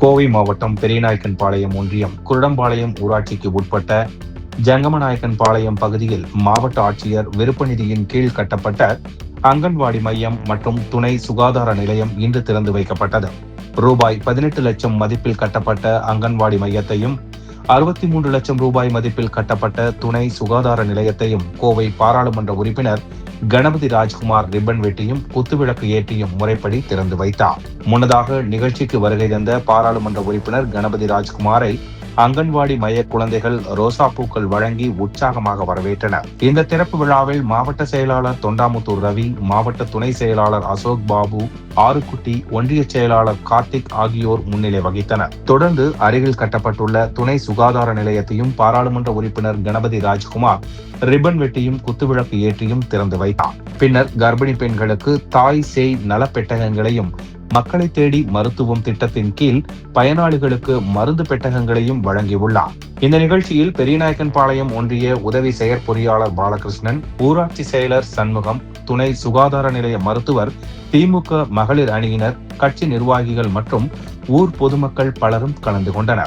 கோவை மாவட்டம் பெரியநாயக்கன்பாளையம் ஒன்றியம் குருடம்பாளையம் ஊராட்சிக்கு உட்பட்ட ஜங்கமநாயக்கன் பாளையம் பகுதியில் மாவட்ட ஆட்சியர் விருப்பநிதியின் கீழ் கட்டப்பட்ட அங்கன்வாடி மையம் மற்றும் துணை சுகாதார நிலையம் இன்று திறந்து வைக்கப்பட்டது. ரூபாய் பதினெட்டு லட்சம் மதிப்பில் கட்டப்பட்ட அங்கன்வாடி மையத்தையும் அறுபத்தி மூன்று லட்சம் ரூபாய் மதிப்பில் கட்டப்பட்ட துணை சுகாதார நிலையத்தையும் கோவை பாராளுமன்ற உறுப்பினர் கணபதி ராஜ்குமார் ரிப்பன் வெட்டியும் குத்துவிளக்கு ஏற்றியும் முறைப்படி திறந்து வைத்தார். முன்னதாக நிகழ்ச்சிக்கு வருகை தந்த பாராளுமன்ற உறுப்பினர் கணபதி ராஜ்குமாரை அங்கன்வாடி மைய குழந்தைகள் ரோசா பூக்கள் வழங்கி உற்சாகமாக வரவேற்றனர். இந்த திறப்பு விழாவில் மாவட்ட செயலாளர் தொண்டாமுத்தூர் ரவி மாவட்ட துணை செயலாளர் அசோக் பாபு ஆறுக்குட்டி ஒன்றிய செயலாளர் கார்த்திக் ஆகியோர் முன்னிலை வகித்தனர். தொடர்ந்து அருகில் கட்டப்பட்டுள்ள துணை சுகாதார நிலையத்தையும் பாராளுமன்ற உறுப்பினர் கணபதி ராஜ்குமார் ரிப்பன் வெட்டியும் குத்துவிளக்கு ஏற்றியும் திறந்து வைத்தார். பின்னர் கர்ப்பிணி பெண்களுக்கு தாய் செய் நலப்பெட்டகங்களையும் மக்களை தேடி மருத்துவம் திட்டத்தின் கீழ் பயனாளிகளுக்கு மருந்து பெட்டகங்களையும் வழங்கியுள்ளார். இந்த நிகழ்ச்சியில் பெரியநாயக்கன்பாளையம் ஒன்றிய உதவி செயற்பொறியாளர் பாலகிருஷ்ணன் ஊராட்சி செயலர் சண்முகம் துணை சுகாதார நிலைய மருத்துவர் திமுக மகளிர் அணியினர் கட்சி நிர்வாகிகள் மற்றும் ஊர் பொதுமக்கள் பலரும் கலந்து கொண்டனர்.